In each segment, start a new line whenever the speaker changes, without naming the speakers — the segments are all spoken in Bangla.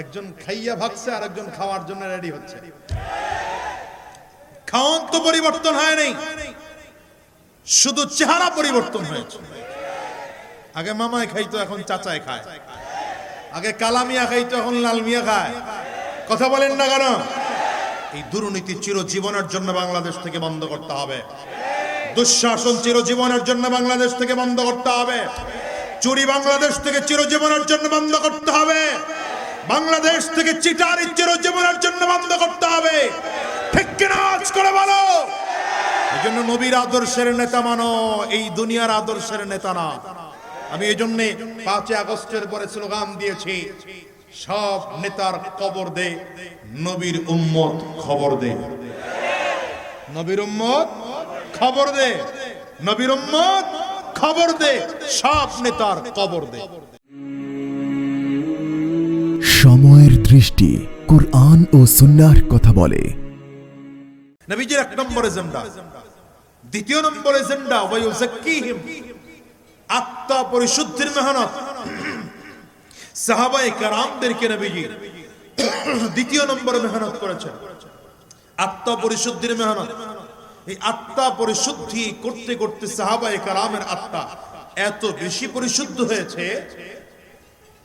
একজন খাইয়া ভাগছে আর একজন খাওয়ার জন্য রেডি হচ্ছে। খাওয়ান তো পরিবর্তন হয় নাই। শুধু চেহারা পরিবর্তন হয়েছে। আগে মামায় খাইতো, এখন চাচায় খায়। আগে কালামিয়া খাইতো, এখন লাল মিয়া খায়। কথা বলেন না কেন? এই দুর্নীতি চিরজীবনের জন্য বাংলাদেশ থেকে বন্ধ করতে হবে। দুঃশাসন চিরজীবনের জন্য বাংলাদেশ থেকে বন্ধ করতে হবে। চুরি বাংলাদেশ থেকে চিরজীবনের জন্য বন্ধ করতে হবে। বাংলাদেশ থেকে চিটারি চিরজীবনের জন্য বন্ধ করতে হবে। ঠিক কিনা আজ করে বলো? এই জন্য নবীর আদর্শের নেতা মানো, এই দুনিয়ার আদর্শের নেতা না। আমি এই পাঁচই আগস্টের পরে স্লোগান দিয়েছি, সব নেতার কবর দে, নবীর উম্মত খবর দে। নবীর উম্মত খবর দে, নবীর উম্মত খবর দে, সব নেতার কবর দে।
দৃষ্টি কোরআন ও সুন্নাহর কথা বলে।
নবীজির এক নম্বর এজেন্ডা। দ্বিতীয় নম্বর এজেন্ডা আত্মা পরিশুদ্ধির মেহনত। কারামদেরকে নবীজি দ্বিতীয় নম্বর মেহনত করেছেন। আত্মা পরিশুদ্ধির মেহনত। এই আত্মা পরিশুদ্ধি করতে করতে সাহাবায়ে কারামের আত্মা এত বেশি পরিশুদ্ধ হয়েছে।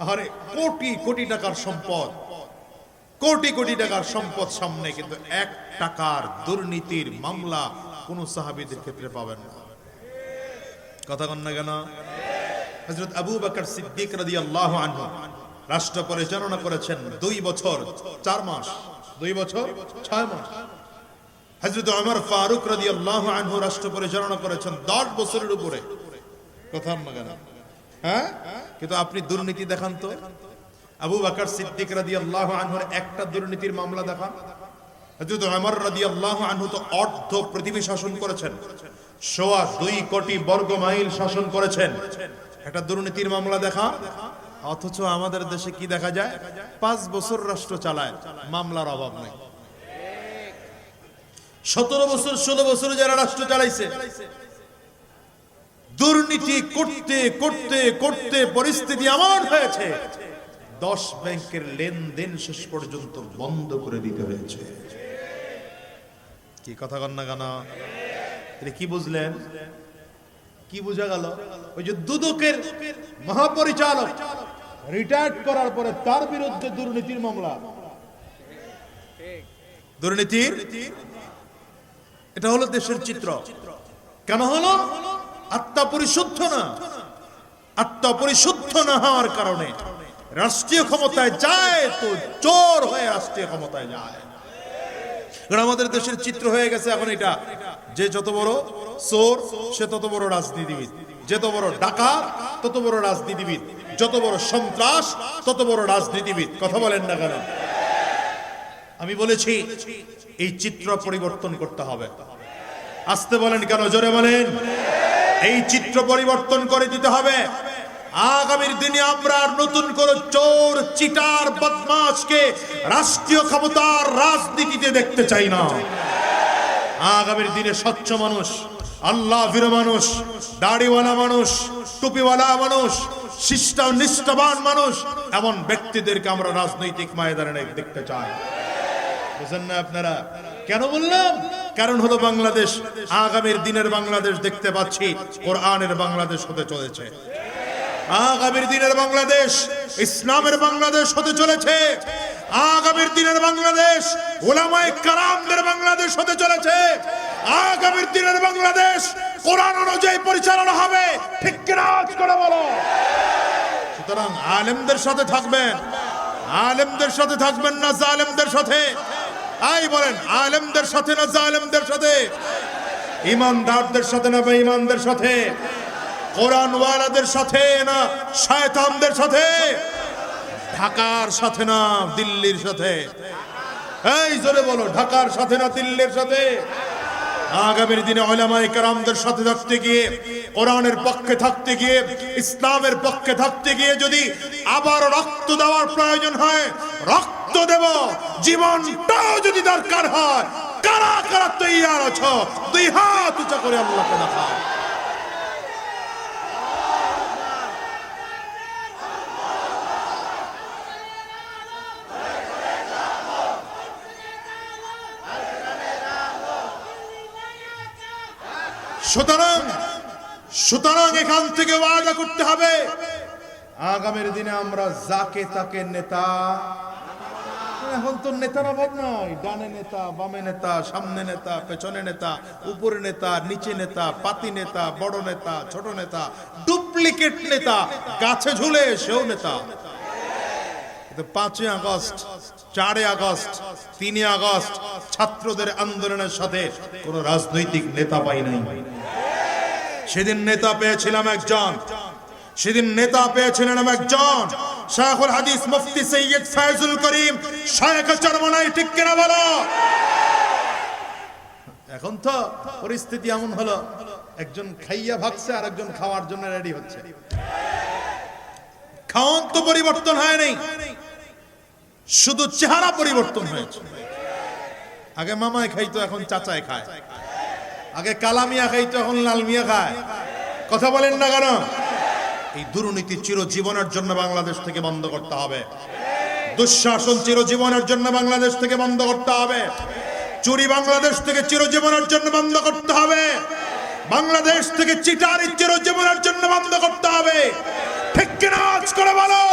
আরে কোটি কোটি টাকার সম্পদ। কোটি কোটি টাকার সম্পদ সামনে, কিন্তু এক টাকার দুর্নীতির মামলা কোন সাহাবিদের ক্ষেত্রে পাবেন না। কথা কন না কেন? হযরত আবু বকর সিদ্দিক রাদিয়াল্লাহু আনহু রাষ্ট্র পরিচালনা করেছেন দুই বছর, চার মাস। দুই বছর, ছয় মাস। হযরত ওমর ফারুক রাদিয়াল্লাহু আনহু রাষ্ট্র পরিচালনা করেছেন দশ বছরের উপরে। কথা না কেন? হ্যাঁ? কিন্তু আপনি দুর্নীতি দেখান তো। আবু বাকর সিদ্দিক রাদিয়াল্লাহু আনহুর একটা দুর্নীতির মামলা দেখা। আমাদের দেশে কি দেখা যায়? পাঁচ বছর রাষ্ট্র চালায়, মামলার অভাব নেই। সতেরো বছর, ষোলো বছর যারা রাষ্ট্র চালাইছে, দুর্নীতি করতে করতে করতে পরিস্থিতি এমন হয়েছে দশ ব্যাংকের লেনদেন শেষ পর্যন্ত বন্ধ করে দিতে হয়েছে। কি কথা কন না কেন? কি বুঝলেন? কি বোঝা গেল? ওই যে দুদকের মহাপরিচালক রিটায়ার্ড করার পরে তার বিরুদ্ধে দুর্নীতির মামলা। দুর্নীতির? এটা হলো দেশের চিত্র। কেন হলো? আত্মা পরিশুদ্ধ না। আত্মা পরিশুদ্ধ না হওয়ার কারণে। রাষ্ট্রীয় ক্ষমতায় যায় তো চোর হয়ে রাষ্ট্রীয় ক্ষমতায় যায়। আমাদের দেশের চিত্র হয়ে গেছে এখন এটা। যে যত বড় চোর, সে তত বড় রাজনীতিবিদ। যত বড় ডাকাত, তত বড় রাজনীতিবিদ। যত বড় সন্ত্রাস, তত বড় রাজনীতিবিদ। কথা বলেন না কেন? আমি বলেছি, এই চিত্র পরিবর্তন করতে হবে। আসতে বলেন কেন? জোরে বলেন। এই চিত্র পরিবর্তন করে দিতে হবে। আগামীর দিনে আমরা নতুন করে চোর, চিটার, বদমাশকে রাষ্ট্রীয় ক্ষমতার রাজনীতিতে দেখতে চাই না। আগামীর দিনে স্বচ্ছ মানুষ, আল্লাহ ভীর মানুষ, দাড়িওয়ালা মানুষ, টুপিওয়ালা মানুষ শিষ্ট নিষ্ঠবান মানুষ, এমন ব্যক্তিদেরকে আমরা রাজনৈতিক ময়দানে দেখতে চাই। বুঝেন না আপনারা? কেন বললাম? কারণ হলো বাংলাদেশ, আগামীর দিনের বাংলাদেশ দেখতে পাচ্ছি, কোরআনের বাংলাদেশ হতে চলেছে। আগামীর দিনের বাংলাদেশ ইসলামের বাংলাদেশ হতে চলেছে। আগামীর দিনের বাংলাদেশ ওলামায়ে কারামদের বাংলাদেশ হতে চলেছে। আগামীর দিনের বাংলাদেশ কোরআন অনুযায়ী পরিচালনা হবে। ঠিক কিনা আজ করে বলো? সুতরাং আলেমদের সাথে থাকবেন। আলেমদের সাথে থাকবেন না জালেমদের সাথে? আই বলেন, আলেমদের সাথে না জালেমদের সাথে? ইমানদারদের সাথে না বেঈমানদের সাথে? কোরআনওয়ালাদের সাথে না, শয়তানদের সাথে? ঢাকার সাথে না, দিল্লির সাথে? এই জোরে বলো, ঢাকার সাথে না, দিল্লির সাথে? আগামীর দিনে ওলামায়ে কেরামদের সাথে থাকতে গিয়ে, কোরআনের পক্ষে থাকতে গিয়ে, ইসলামের পক্ষে থাকতে গিয়ে যদি আবার রক্ত দেওয়ার প্রয়োজন হয়, রক্ত দেব, জীবনটাও যদি দরকার হয়, কারা কারা তৈয়ার আছো? দুই হাত উঁচা করে আল্লাহকে দেখা সুতরাং সুতরাং এখান থেকে ওয়াদা করতে হবে, আগামীর দিনে আমরা যাকে তাকে নেতা এখন তো নেতার অভাব নয়, ডানে নেতা, বামে নেতা, সামনে নেতা, পেছনে নেতা, উপরে নেতা, নিচে নেতা, পাতি নেতা, বড় নেতা, ছোট নেতা, ডুপ্লিকেট নেতা, গাছে ঝুলে সেও নেতা। পাঁচই আগস্ট চারে আগস্ট তিনে আগস্ট ছাত্রদের আন্দোলনের সাথে কোন রাজনৈতিক নেতা পাই নাই। সেদিন নেতা পেয়েছিলাম একজন। সেদিন নেতা পেয়েছিলেন একজন। শাহুল হাদিস মুফতি সৈয়দ ফায়জুল করিম। শায়েখ চরমনাই ঠিক কিনা বলো? এখন তো পরিস্থিতি এমন হলো একজন খাইয়া ভাগছে আর একজন খাওয়ার জন্য রেডি হচ্ছে। খাওয়ান তো পরিবর্তন হয় হয়নি শুধু চেহারা পরিবর্তন হয়েছে। আগে মামায় খাইতো এখন চাচায় খায়। আগে কালামিয়া খাইতো এখন লাল মিয়া খায়। কথা বলেন না কেন? এই দুর্নীতি চিরজীবনের জন্য বাংলাদেশ থেকে বন্ধ করতে হবে। দুঃশাসন চিরজীবনের জন্য বাংলাদেশ থেকে বন্ধ করতে হবে। চুরি বাংলাদেশ থেকে চিরজীবনের জন্য বন্ধ করতে হবে। বাংলাদেশ থেকে চিটারি চিরজীবনের জন্য বন্ধ করতে হবে। ঠিক কিনা আজ করে বলো?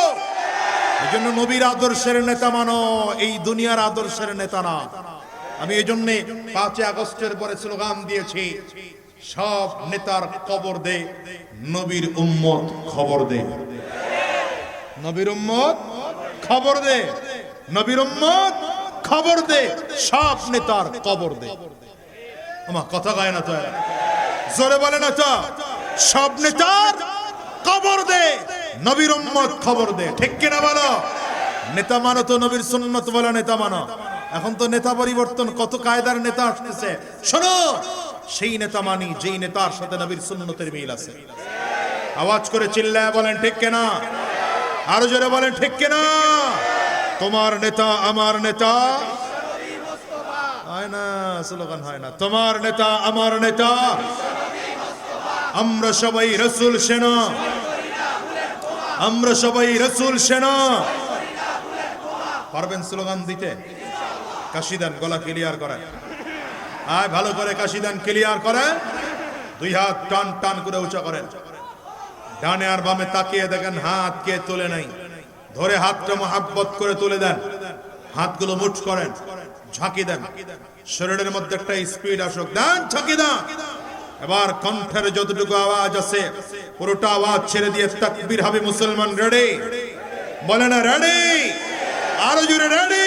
এই জন্য নবীর আদর্শের নেতা মানো, এই দুনিয়ার আদর্শের নেতা না। আমি এই জন্যে পাঁচই আগস্টের পরে স্লোগান দিয়েছি, সব নেতার কবর দে, নবীর উম্মত খবর দে। নবীর উম্মত খবর দে, নবীর উম্মত খবর দে, সব নেতার কবর দে। আমার কথা গায় না তো। জোরে বলে না তো, সব নেতার খবর দে, নবীর উম্মত খবর দে। ঠিক কিনা বলো? নেতা মানো তো নবীর সুন্নত বলে, নেতা মানো। এখন তো নেতা পরিবর্তন, কত কায়দার নেতা আসতেছে। শোনো, সেই নেতা মানি, যেই নেতার সাথে নবীর সুন্নতের মিল আছে। আওয়াজ করে চিল্লায় বলেন, ঠিক কিনা? আরও জোরে বলেন, ঠিক কিনা? তোমার নেতা আমার নেতা। হয় না, স্লোগান হয় না। তোমার নেতা আমার নেতা। আমরা সবাই রসুল সেনা। আমরা সবাই রসুল সেনা। পারবেন স্লোগান দিতে? কাশি দেন গলা ক্লিয়ার করে আয়, ভালো করে কাশি দেন ক্লিয়ার করে দুই হাত টান টান করে উঁচা করেন। ডানে আর বামে তাকিয়ে দেখেন হাত কে তোলে নাই। ধরে হাতটা মহাব্বত করে তুলে দেন। হাতগুলো মুঠ করেন। ঝাঁকি দেন। শরীরের মধ্যে একটা স্পিড আসুক। দেন, ঝাঁকি দেন। এবার কণ্ঠের যতটুকু আওয়াজ আছে, পুরোটা আওয়াজ ছেড়ে দিয়ে তাকবীর হবে মুসলমান। রেডি বলে না রেডি আরও জোরে রেডি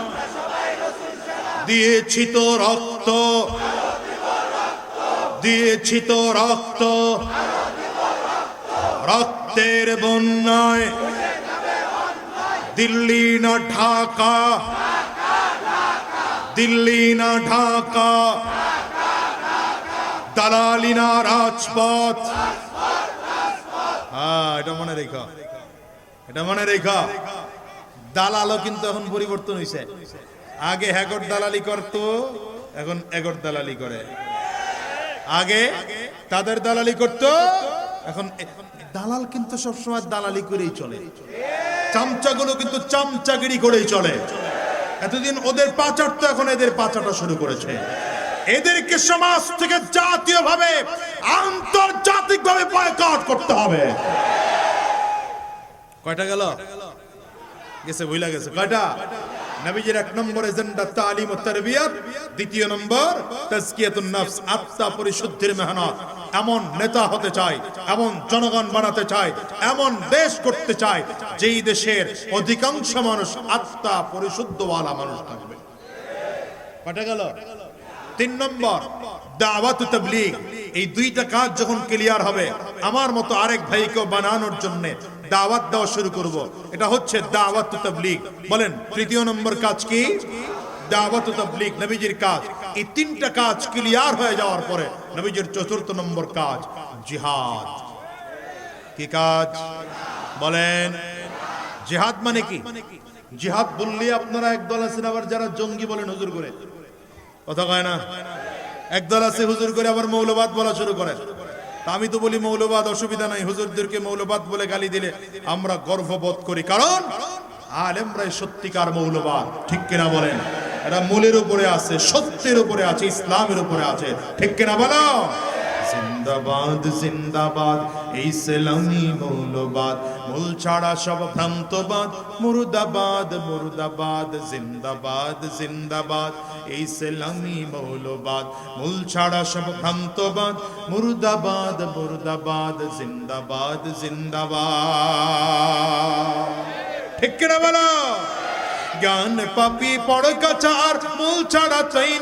দিয়েছি তো রক্ত। দিয়েছি তো রক্ত। রক্তের বন্যায়। দিল্লি না ঢাকা। দিল্লি না ঢাকা। দালালি না রাজপথ। হ্যাঁ এটা মনে রেখা। এটা মনে রেখা। দালালও কিন্তু এখন পরিবর্তন হয়েছে আগে হ্যাগর দালালি করতো এখন এগর দালালি করে। আগে তাদের দালালি করতো এখন দালাল কিন্তু সবসময় দালালি করেই চলে। চামচাগুলো কিন্তু চামচাগিরি করেই চলে। এতদিন ওদের পাচার তো এখন এদের পাচারটা শুরু করেছে। এদেরকে সমাজ থেকে জাতীয়ভাবে আন্তর্জাতিকভাবে বয়কট করতে হবে। কয়টা গেল? গেছে ভুলা গেছে। কয়টা? নবীজির এক নম্বর এজেন্ডা তালিম ও তারবিয়াত, দ্বিতীয় নম্বর তাজকিয়াতুন নফস আত্মা পরিশুদ্ধির মেহনত। এমন নেতা হতে চাই এমন জনগণ বানাতে চাই এমন দেশ করতে চাই যেই দেশের অধিকাংশ মানুষ আত্মা পরিশুদ্ধওয়ালা মানুষ থাকবে। কটা গেল? তিন নম্বর, দাওয়াত তাবলীগ। এই দুইটা কাজ যখন ক্লিয়ার হবে, আমার মতো আরেক ভাইকে বানানোর জন্য দাওয়াত দেওয়া শুরু করব। এটা হচ্ছে দাওয়াত বলেন, তৃতীয় নম্বর কাজ কি? দাওয়াত তিনটা কাজ ক্লিয়ার হয়ে যাওয়ার পরে কাজ বলেন মানে কি? জিহাদ বললে আপনারা একদল আবার যারা জঙ্গি বলেন, হুজুর করে। কথা কয় না? একদল আছে, হুজুর করে, আবার মৌলবাদ বলা শুরু করে তা আমি তো বলি মৌলবাদ, অসুবিধা নাই। হুজুরদেরকে মৌলবাদ বলে গালি দিলে আমরা গর্ববোধ করি। কারণ আলেমরাই সত্যিকার মৌলবাদ। ঠিক কিনা বলেন? এরা মূলের উপরে আছে, সত্যের উপরে আছে, ইসলামের উপরে আছে। ঠিক কিনা বলো? জিন্দাবাদ জিন্দাবাদ এই সেলামি মৌলবাদ। মূল ছাড়া সব ভ্রান্তবাদ, মুর্দাবাদ মুর্দাবাদ, জিন্দাবাদ জিন্দাবাদ এই সেলামি মৌলবাদ। মূল ছাড়া সব ভ্রান্তবাদ, মুর্দাবাদ মুর্দাবাদ, জিন্দাবাদ জিন্দাবাদ। ঠিক কিনা বলো? জ্ঞান পাপি পড় কাচার মূল ছাড়া চাইন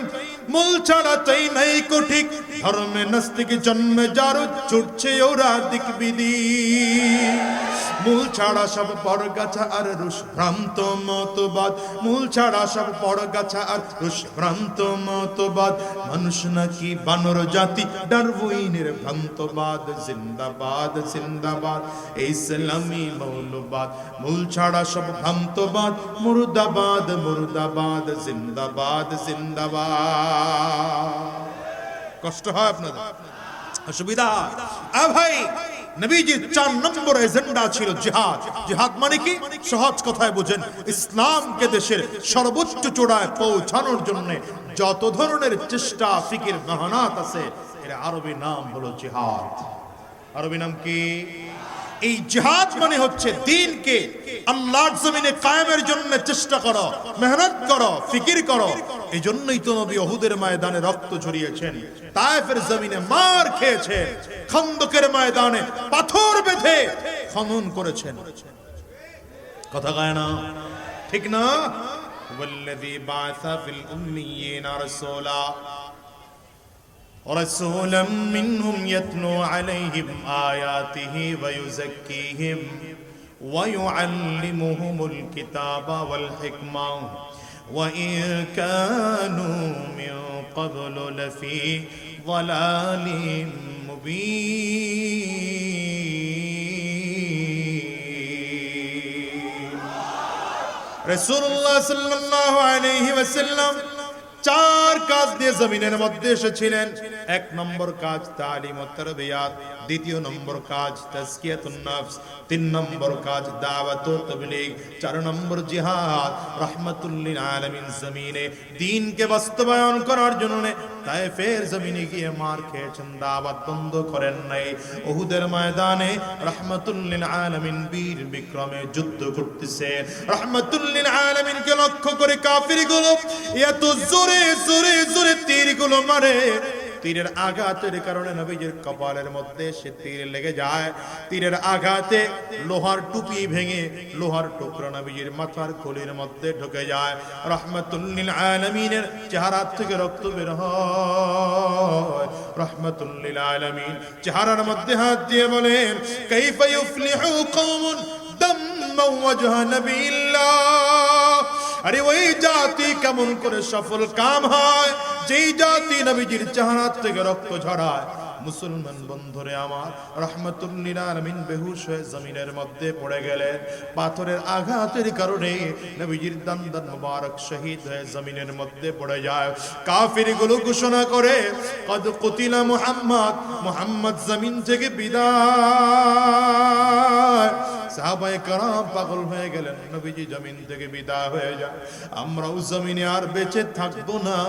মূল ছাড়া চাই নাই কোঠিক। ধর্মে নাস্তিক জন্মে যার ছুটছে ওরা দিক বিধি মূল ছাড়া সব পড় গাছা আর রুশ ভ্রান্ত মতবাদ। মূল ছাড়া সব পড় গাছা আর রুশ ভ্রান্ত মতবাদ। মানুষ নাকি বানর জাতি, ডারউইনের ভ্রান্তবাদ। জিন্দাবাদ জিন্দাবাদ ইসলামী মৌলবাদ। মূল ছাড়া সব ভ্রান্তবাদ, মুর্দাবাদ মুর্দাবাদ, জিন্দাবাদ জিন্দাবাদ। কষ্ট হয় আপনাদের? অসুবিধা? আ ভাই নবীজির চার নম্বর এজেন্ডা মানে কি? সহজ কথায় বুঝেন, ইসলামকে দেশের সর্বোচ্চ চূড়ায় পৌঁছানোর জন্য যত ধরনের চেষ্টা, ফিকির, মেহনত আছে, এর আরবি নাম হলো জিহাদ। আরবি নাম কি? এই জিহাদ মানে হচ্ছে দিনকে আল্লাহর জমিনে কায়েমের জন্য চেষ্টা করো মেহনত করো ফিকির করো এই জন্যই তো নবী ওহুদের ময়দানে রক্ত ঝরিয়েছেন তায়েফের জমিনে মার খেয়েছে খন্দকের ময়দানে পাথর বেঁধে খনন করেছেন কথা গায় না ঠিক না والذي بعث في الأميين رسولا رسولا منهم يتلو عليهم آياته ويزكيهم ويعلمهم الكتاب والحكمة وإن كانوا من قبل لفي ضلال مبين রসুল্লাহ সাল্লাল্লাহু আলাইহি ওয়াসাল্লাম চার কাজ দিয়ে জমিনের মধ্যে এসেছিলেন এক নম্বর কাজ তালিম দ্বিতীয় নম্বর কাজ তাজকিয়াতুন তিন নম্বর কাজ দাওয়াত চার নম্বর জিহাদ, রাহমাতুল লিল আলামিন জমিনে দ্বীনকে বাস্তবায়ন করার জন্য তায়েফের জমিনে গিয়ে মার খেয়েছেন, দাওয়াত বন্ধ করেন নাই। উহুদের ময়দানে রাহমাতুল লিল বীর বিক্রমে যুদ্ধ করতেছে। রাহমাতুল লিল আলামিনকে লক্ষ্য করে কাফিরগুলো এত জোরে জোরে জোরে তীরগুলো মারে। তীরের আঘাতের কারণে নবীজির কপালের মধ্যে সে তীর লেগে যায়। তীরের আঘাতে লোহার টুপি ভেঙে লোহার টুকরা নবীজির মাথার খুলির মধ্যে ঢুকে যায়। রহমতুল্লিল আলমিনের চেহারা থেকে রক্ত বের হয়। রহমতুল্লিল আলমিন চেহারার মধ্যে হাত দিয়ে বলেন, কাইফা ইউফলিহু কওমুন দাম্মা ওয়াজহা আরে ওই জাতি কেমন করে সফল কাম হয়? যেই জাতি নবীজির চেহারা থেকে রক্ত ঝরায়। মুসলমান বন্ধুরে আমার রহমতুল্লিল আলমিন বেহুশ হয়ে জমিনের মধ্যে পড়ে গেলেন। পাথরের আঘাতের কারণে নবীজির দান দান মুবারক শহীদ হয়ে জমিনের মধ্যে পড়ে যায়। কাফিরগুলো ঘোষণা করে, কদ কুতিলা মুহাম্মদ মুহাম্মদ জমিন থেকে বিদায়। সাহাবায়ে কারাম পাগল হয়ে গেলেন, নবীজি জমিন থেকে বিদায় হয়ে যায় আমরাও জমিনে আর বেঁচে থাকব না।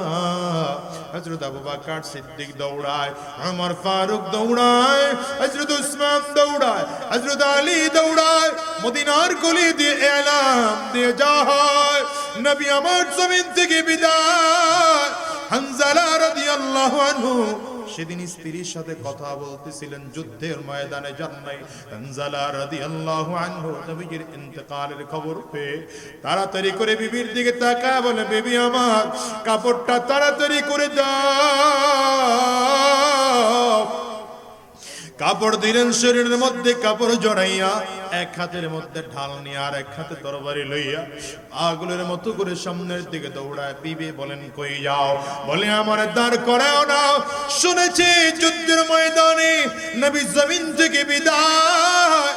হযরত আবু বকর সিদ্দিক দৌড়ায় ওমর ফারুক দৌড়ায়, হযরত উসমান দৌড়ায়, হযরত আলী দৌড়ায়, মদিনার গলি দিয়ে এলাম দিয়ে যাওয়া হয় নবী আমার জমিন থেকে বিদায়। হানজালা রাদিয়াল্লাহু আনহু সেদিন স্ত্রীর সাথে কথা বলতেছিলেন যুদ্ধের ময়দানে যান তানজালা রাদিয়াল্লাহু আনহু নবীর ইন্তেকালের খবর পেয়ে তাড়াতাড়ি করে বিবির দিকে তাকায়, বলে, বেবি আমার, কাপড়টা তাড়াতাড়ি করে দাও। কাপড় দিলেন শরীরের মধ্যে কাপড় জড়াইয়া, এক হাতের মধ্যে ঢাল নিয়ে আর এক হাতে তরবারি লইয়া আগুলের মতো করে সামনের দিকে দৌড়ায়। পিবে বলেন, কই যাও? বলে, আমার দাঁড় করাও না। শুনেছি যুদ্ধের ময়দানে নবী জমিন থেকে বিদায়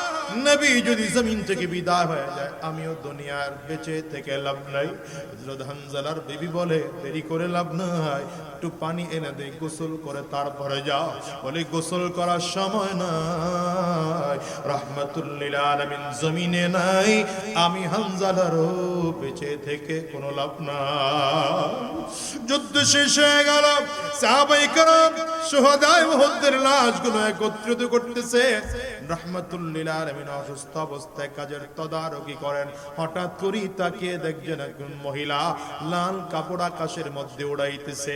নবী যদি জমিন থেকে বিদায় হয়ে যায়, আমিও দুনিয়ার বেঁচে থেকে লাভ নাই। হযরত হানজালার বিবি বলে, দেরি করে লাভ নাই। একটু পানি এনে দে, গোসল করে তারপরে যাও। বলে, গোসল করার সময় নাই। রহমাতুল্লিল আলামিন জমিনে নাই। আমি হানজালারও বেঁচে থেকে কোনো লাভ নাই। যুদ্ধ শেষ হয়ে গেল। সাহাবাই কারাম সোহাদায় মুহূর্তের লাশগুলো একত্রিত করতেছে। রহমাতুল্লিল আলামিন অসুস্থ অবস্থায় কাজের তদারকি করেন। হঠাৎ করেই তাকিয়ে দেখছেন একজন মহিলা লাল কাপড় আকাশের মধ্যে উড়াইতেছে।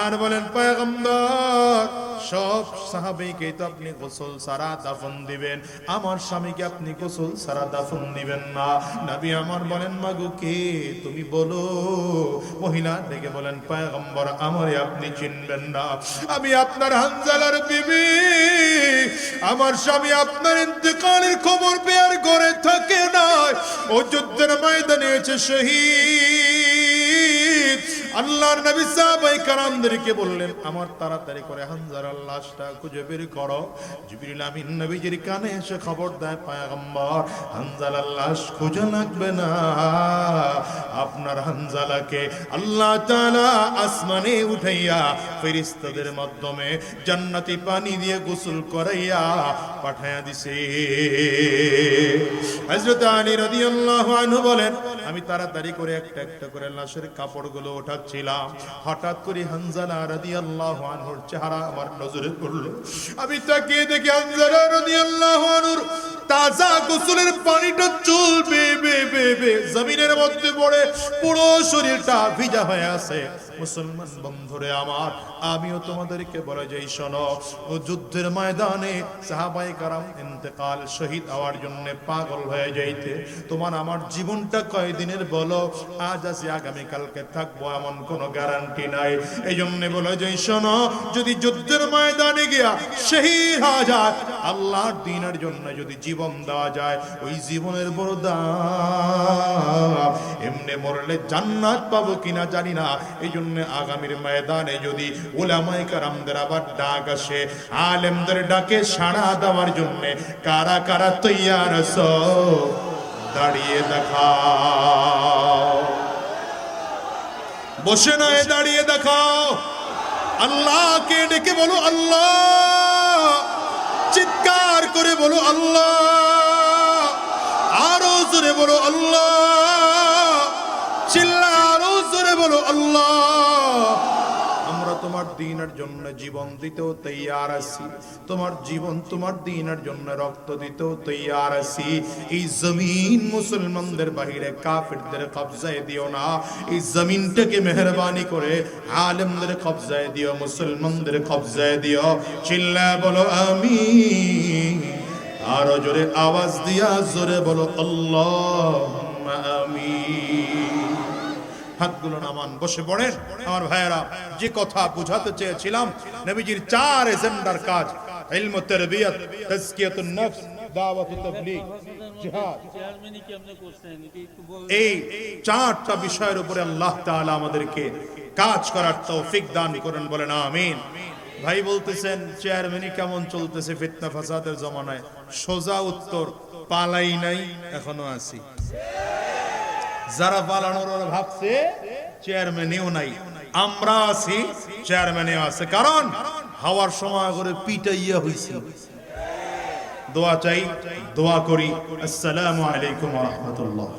আর বলেন, পয়গম্বর সব সাহাবিকে তো আপনি গোসল সারা দাফন দিবেন। আমার স্বামীকে আপনি গোসল সারা দাফন দিবেন না। নবী আমার বলেন, মাগু কে? তুমি বলো। মহিলা ডেকে বলেন, পয়গম্বর, আমারে আপনি চিনবেন না। আমি আপনার হানজালার বিবি। আমার স্বামী আপনার ইন্তেকালের খবর পেয়ার করে থাকে না ও যুদ্ধের ময়দানে এসে শহীদ। আল্লাহর নবী সাহাবাই কারামদেরকে বললেন, আমার তাড়াতাড়ি করে হানজালার লাশটা খুঁজে বের করো। জিবরিল আমিন নবীজির কানে এসে খবর দেয়, পয়গম্বর হানজালার লাশ খুঁজে লাগবে না। আপনার হানজালাকে আল্লাহ তাআলা আসমানে উঠাইয়া ফেরেশতাদের মাধ্যমে জান্নাতি পানি দিয়ে গোসল করাইয়া পাঠায়া দিছে। হযরত আলী রাদিয়াল্লাহু আনহু বলেন, আমি তাড়াতাড়ি করে একটা একটা করে লাশের কাপড়গুলো ওঠাচ্ছিলাম হঠাৎ করে হানজালা রাদিয়াল্লাহু আনহুর চেহারা আমার নজরে পড়ল। আমি তাকিয়ে দেখি হানজালা রাদিয়াল্লাহু আনহুর তাজা গোসলের পানিটা চুল বে বে বে বে জমিনের মধ্যে পড়ে, পুরো শরীরটা ভিজা হয়ে আছে। মুসলমান বন্ধুরে আমার, আমিও তোমাদেরকে বলে যাই, শোনো, ও যুদ্ধের ময়দানে সাহাবাই কারাম ইন্তেকাল শহীদ হওয়ার জন্য পাগল হয়ে যাইতে। তোমার আমার জীবনটা কয়দিনের বলো? আজ আছি, আগামীকালকে থাকব এমন কোনো গ্যারান্টি নাই। এই জন্য বলে যাই শোনো, যদি যুদ্ধের ময়দানে গিয়া শহীদ হওয়া যায়, আল্লাহর দিনের জন্য যদি জীবন দেওয়া যায়, ওই জীবনের বড় দাম এমনি মরলে জান্নাত পাবো কিনা জানি না। এই জন্য আগামীর ময়দানে যদি ওলামাই কারামদের আবার ডাক আসে, আলেমদের ডাকে সাড়া দেওয়ার জন্য কারা কারা তৈয়ার দাঁড়িয়ে দেখাও বসে নয়, দাঁড়িয়ে দেখাও। আল্লাহকে ডেকে বলো, আল্লাহ। চিৎকার করে বলো, আল্লাহ। আরও জোরে বলো, আল্লাহ। চিল্লা আরও জোরে বলো, আল্লাহ। তোমার দিনের জন্য জীবন দিতেও তৈয়ার আছি। তোমার জীবন তোমার দিনের জন্য রক্ত দিতেও তৈয়ার আছি। এই জমিন মুসলমানদের বাহিরে কাফিরদের কবজায় দিও না। এই জমিনটাকে মেহরবানি করে আলেমদের কবজায় দিও, মুসলমানদের কবজায় দিও। চিল্লা বলো আমি আরও জোরে আওয়াজ দিয়া জোরে বলো, আল্লাহ। হাতগুলো নামান, বসে পড়েন। আমার ভাইয়েরা, যে কথা বুঝাতে চেয়েছিলাম, নবীজির চার এজেন্ডার কাজ, ইলম দাওয়াত তাবলীগ, জিহাদ। এই চারটা বিষয়ের উপরে আল্লাহ তাআলা আমাদেরকে কাজ করার তৌফিক দান করেন বলেন, আমিন। ভাই বলতেছেন, চেয়ারম্যানই কেমন চলতেছে ফিতনা ফাসাদের জমানায়? সোজা উত্তর, পালাই নাই, এখনও আছি। যারা পালানোর ভাবছে চেয়ারম্যানেও নাই। আমরা আছি চেয়ারম্যানেও আছে। কারণ হাওয়ার সময় করে পিটাইয়া হইছে। দোয়া চাই, দোয়া করি। আসসালামু আলাইকুম রাহমাতুল্লাহ।